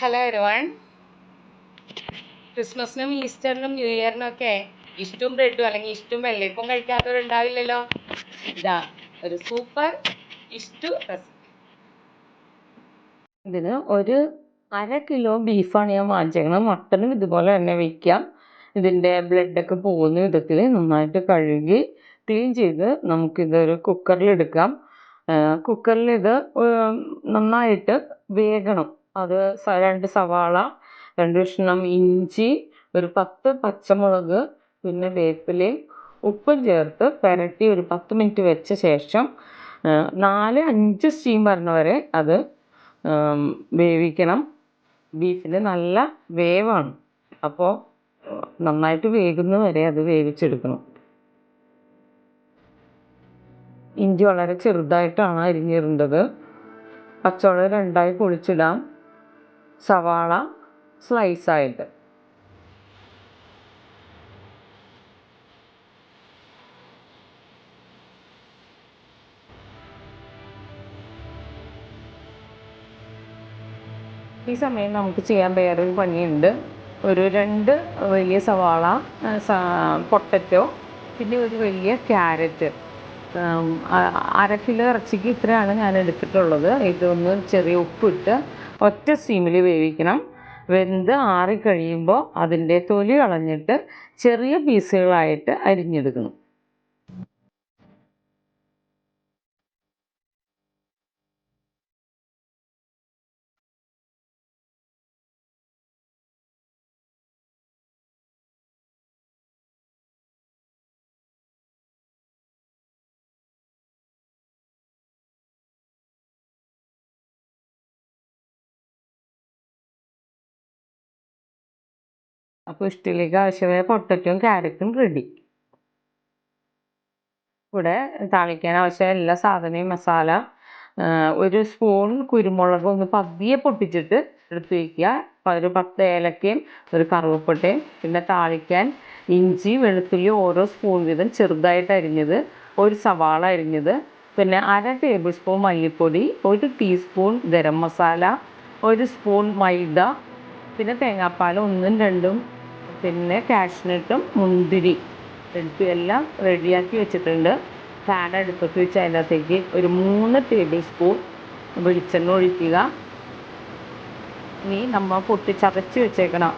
Hello everyone ക്രിസ്മസിനും ഈസ്റ്ററിനും new ഇയറിനും ഒക്കെ ഇഷ്ടം ബ്രെഡും അല്ലെങ്കിൽ ഇഷ്ടം വെള്ളയപ്പം കഴിക്കാത്തവരുണ്ടാവില്ലല്ലോ. ഇതാ ഒരു സൂപ്പർ ഇഷ്ടു ഇതിന് ഒരു അര കിലോ ബീഫാണ് ഞാൻ വാങ്ങിച്ചേക്കുന്നത്. മട്ടനും ഇതുപോലെ തന്നെ വയ്ക്കാം ഇതിന്റെ ബ്ലഡൊക്കെ പോകുന്ന വിധത്തിൽ നന്നായിട്ട് കഴുകി ക്ലീൻ ചെയ്ത് നമുക്കിതൊരു കുക്കറിലെടുക്കാം കുക്കറിൽ ഇത് നന്നായിട്ട് വേകണം. അത് രണ്ട് സവാള രണ്ട് കഷ്ണം ഇഞ്ചി ഒരു പത്ത് പച്ചമുളക് പിന്നെ വേപ്പിലയും ഉപ്പും ചേർത്ത് പുരട്ടി ഒരു പത്ത് മിനിറ്റ് വെച്ച ശേഷം നാല് അഞ്ച് സ്റ്റീം വരണ വരെ അത് വേവിക്കണം. ബീഫിന് നല്ല വേവാണ്. അപ്പോൾ നന്നായിട്ട് വേകുന്ന വരെ അത് വേവിച്ചെടുക്കണം. ഇഞ്ചി വളരെ ചെറുതായിട്ടാണ് അരിഞ്ഞിരുന്നത്. പച്ചമുളക് രണ്ടായി പൊളിച്ചിടാം സവാള സ്ലൈസായിട്ട് ഈ സമയം നമുക്ക് ചെയ്യാൻ വേറൊരു പണിയുണ്ട്. ഒരു രണ്ട് വലിയ സവാള പൊട്ടറ്റോ പിന്നെ ഒരു വലിയ ക്യാരറ്റ്. അര കിലോ ഇറച്ചിക്ക് ഇത്രയാണ് ഞാൻ എടുത്തിട്ടുള്ളത്. ഇതൊന്ന് ചെറിയ ഉപ്പിട്ട് ഒറ്റ സ്റ്റീമിൽ വേവിക്കണം. വെന്ത് ആറിക്കഴിയുമ്പോൾ അതിന്റെ തൊലി കളഞ്ഞിട്ട് ചെറിയ പീസുകളായിട്ട് അരിഞ്ഞെടുക്കണം. അപ്പോൾ ഇഷ്ടത്തിലേക്ക് ആവശ്യമായ പൊട്ടറ്റും ക്യാരറ്റും റെഡി ഇവിടെ താളിക്കാൻ ആവശ്യമായ എല്ലാ സാധനവും മസാല ഒരു സ്പൂൺ കുരുമുളക് ഒന്ന് പതിയെ പൊട്ടിച്ചിട്ട് എടുത്ത് വയ്ക്കുക ഒരു പത്ത് ഏലക്കയും ഒരു കറുവപ്പട്ടയും പിന്നെ താളിക്കാൻ ഇഞ്ചി വെളുത്തുള്ളി ഓരോ സ്പൂൺ വീതം ചെറുതായിട്ട് അരിഞ്ഞത് ഒരു സവാള അരിഞ്ഞത് പിന്നെ അര ടേബിൾ സ്പൂൺ മല്ലിപ്പൊടി ഒരു ടീസ്പൂൺ ഗരം മസാല ഒരു സ്പൂൺ മൈദ പിന്നെ തേങ്ങാപ്പാൽ ഒന്നും രണ്ടും പിന്നെ കാഷ്നട്ടും മുന്തിരി എടുത്ത് എല്ലാം റെഡിയാക്കി വെച്ചിട്ടുണ്ട്. പാൻ അടുപ്പത്ത് വെച്ച് അതിനകത്തേക്ക് ഒരു മൂന്ന് ടേബിൾ സ്പൂൺ വെളിച്ചെണ്ണ ഒഴിക്കുക. ഇനി നമ്മൾ പൊട്ടിച്ചതച്ച് വെച്ചേക്കണം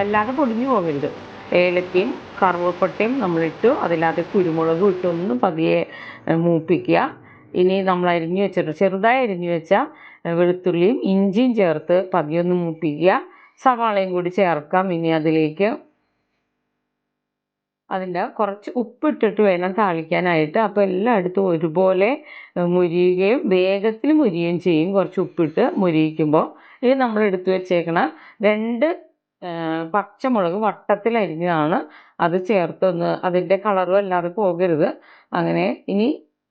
അല്ലാതെ പൊടിഞ്ഞു പോകരുത്. ഏലക്കയും കറുവപ്പട്ടയും നമ്മളിട്ടു അതിനകത്ത് കുരുമുളകും ഇട്ട് ഒന്ന് പതിയെ മൂപ്പിക്കുക. ഇനി നമ്മൾ അരിഞ്ഞു വെച്ചിട്ട് ചെറുതായി അരിഞ്ഞു വെച്ച വെളുത്തുള്ളിയും ഇഞ്ചിയും ചേർത്ത് പതിയൊന്ന് മൂപ്പിക്കുക. സവാളയും കൂടി ചേർക്കാം. ഇനി അതിലേക്ക് അതിന്റെ കുറച്ച് ഉപ്പിട്ടിട്ട് വേണം താളിക്കാനായിട്ട്. അപ്പോൾ എല്ലായിടത്തും ഒരുപോലെ മുരിയുകയും വേഗത്തിൽ മുരിയുകയും ചെയ്യും. കുറച്ച് ഉപ്പിട്ട് മുരിയിക്കുമ്പോൾ. ഇത് നമ്മൾ എടുത്തു വെച്ചേക്കണ രണ്ട് പച്ചമുളക് വട്ടത്തിൽ അരിഞ്ഞതാണ്. അത് ചേർത്തൊന്ന് അതിന്റെ കളറും അല്ലാതെ പോകരുത്. അങ്ങനെ ഇനി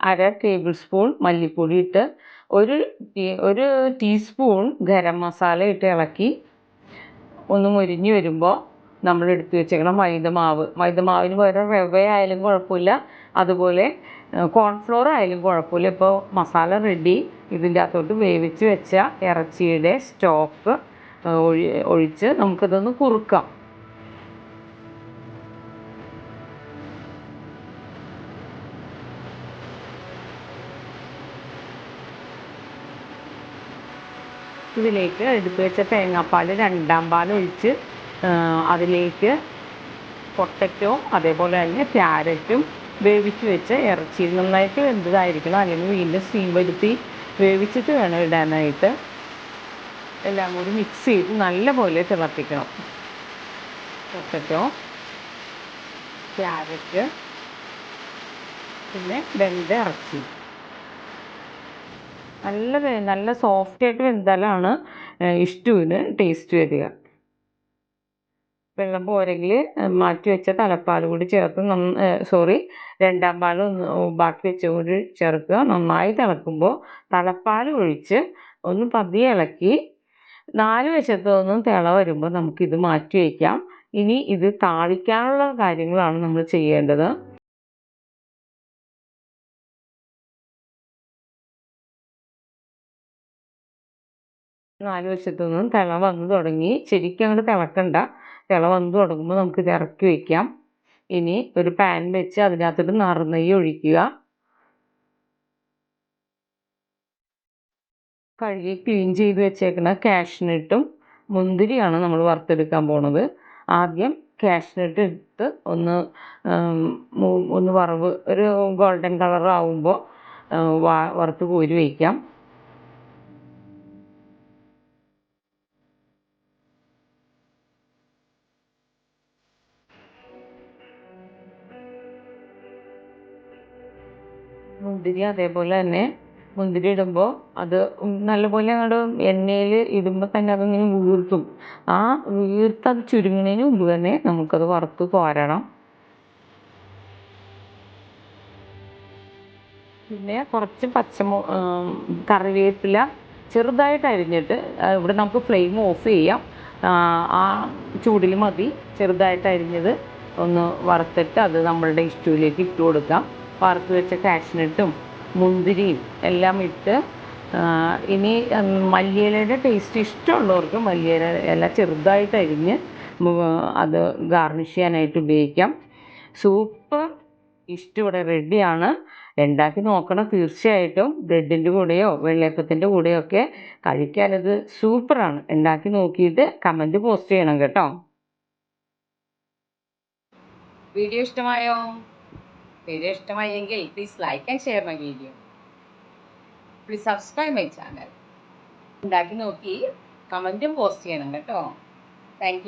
അര ടേബിൾ സ്പൂൺ മല്ലിപ്പൊടി ഇട്ട് ഒരു ഒരു ടീസ്പൂൺ ഗരം മസാല ഇട്ട് ഇളക്കി ഒന്ന് മുരിഞ്ഞ് വരുമ്പോൾ നമ്മൾ എടുത്ത് വെച്ചേക്കണം മൈദമാവ് മൈദമാവിന് പകരം റവ ആയാലും കുഴപ്പമില്ല. അതുപോലെ കോൺഫ്ലോർ ആയാലും കുഴപ്പമില്ല. ഇപ്പോൾ മസാല റെഡി ഇതിന്റെ അകത്തോട്ട് വേവിച്ച് വെച്ച ഇറച്ചിയുടെ സ്റ്റോക്ക് ഒഴി ഒഴിച്ച് നമുക്കിതൊന്ന് കുറുക്കാം. ഇതിലേക്ക് അടുപ്പ് വെച്ച തേങ്ങാപ്പാൽ രണ്ടാം പാൽ ഒഴിച്ച് അതിലേക്ക് പൊട്ടറ്റോ അതേപോലെ തന്നെ ക്യാരറ്റും വേവിച്ച് വെച്ച ഇറച്ചി നന്നായിട്ട് വെന്തതായിരിക്കണം. അല്ലെങ്കിൽ വീണ്ടും സ്റ്റീം വരുത്തി വേവിച്ചിട്ട് വേണം ഇടാനായിട്ട്. എല്ലാം കൂടി മിക്സ് ചെയ്ത് നല്ലപോലെ തിളപ്പിക്കണം. പൊട്ടറ്റോ ക്യാരറ്റ് പിന്നെ വെന്ത ഇറച്ചി. നല്ല നല്ല സോഫ്റ്റായിട്ട് വെന്താലാണ് ഇഷ്ടുവിന് ടേസ്റ്റ് വരിക. വെള്ളം പോരെങ്കിൽ മാറ്റി വെച്ച തലപ്പാൽ കൂടി ചേർത്ത് നന്ന സോറി രണ്ടാം പാൽ ഒന്ന് ബാക്കി വെച്ച കൂടി ചേർക്കുക. നന്നായി തിളക്കുമ്പോൾ തലപ്പാൽ ഒഴിച്ച് ഒന്ന് പതിയെ ഇളക്കി നാല് വശത്തു നിന്നും തിള വരുമ്പോൾ നമുക്കിത് മാറ്റി വയ്ക്കാം ഇനി ഇത് താളിക്കാനുള്ള കാര്യങ്ങളാണ് നമ്മൾ ചെയ്യേണ്ടത്. നാല് വശത്തു നിന്നും തിള വന്ന് തുടങ്ങി. ശരിക്കും അങ്ങോട്ട് തിളക്കണ്ട. തിള വന്ന് തുടങ്ങുമ്പോൾ നമുക്ക് ഇത് ഇറക്കി വയ്ക്കാം ഇനി ഒരു പാൻ വെച്ച് അതിനകത്തോട്ട് നറുനെയ്യ് ഒഴിക്കുക. കഴുകി ക്ലീൻ ചെയ്ത് വെച്ചേക്കുന്ന കാഷ്നട്ടും മുന്തിരിയാണ് നമ്മൾ വറുത്തെടുക്കാൻ പോണത്. ആദ്യം കാഷ്നട്ട് എടുത്ത് ഒന്ന് ഒന്ന് വറവ് ഒരു ഗോൾഡൻ കളർ ആവുമ്പോൾ വറുത്ത് കോരി വയ്ക്കാം മുന്തിരി അതേപോലെ തന്നെ മുന്തിരി ഇടുമ്പോൾ അത് നല്ലപോലെ അങ്ങോട്ട് എണ്ണയിൽ ഇടുമ്പോൾ തന്നെ അതിങ്ങനെ വീർത്തും. ആ വീർത്ത് അത് ചുരുങ്ങുന്നതിന് മുമ്പ് തന്നെ നമുക്കത് വറുത്ത് കോരണം. പിന്നെ കുറച്ച് പച്ചമു കറിവേപ്പില ചെറുതായിട്ട് അരിഞ്ഞിട്ട് ഇവിടെ നമുക്ക് ഫ്ലെയിം ഓഫ് ചെയ്യാം. ആ ചൂടിൽ മതി. ചെറുതായിട്ട് അരിഞ്ഞത് ഒന്ന് വറുത്തിട്ട് അത് നമ്മളുടെ ഇഷ്ടയിലേക്ക് ഇട്ട് കൊടുക്കാം. വറുത്ത് വെച്ച കാഷ്നട്ടും മുന്തിരിയും എല്ലാം ഇട്ട് ഇനി മല്ലിയിലയുടെ ടേസ്റ്റ് ഇഷ്ടമുള്ളവർക്ക് മല്ലിയില ഇല ചെറുതായിട്ട് അരിഞ്ഞ് അത് ഗാർണിഷ് ചെയ്യാനായിട്ട് ഉപയോഗിക്കാം. സൂപ്പ് ഇഷ്ടം ഇവിടെ റെഡിയാണ് ഉണ്ടാക്കി നോക്കണം. തീർച്ചയായിട്ടും ബ്രെഡിന്റെ കൂടെയോ വെള്ളയപ്പത്തിന്റെ കൂടെയോ ഒക്കെ കഴിക്കാനത് സൂപ്പറാണ് ഉണ്ടാക്കി നോക്കിയിട്ട് കമന്റ് പോസ്റ്റ് ചെയ്യണം കേട്ടോ. വീഡിയോ ഇഷ്ടമായോ? വീഡിയോ ഇഷ്ടമായെങ്കിൽ please like and share my video please subscribe my channel ഉണ്ടാക്കി നോക്കി കമന്റും പോസ്റ്റ് ചെയ്യണം കേട്ടോ. താങ്ക്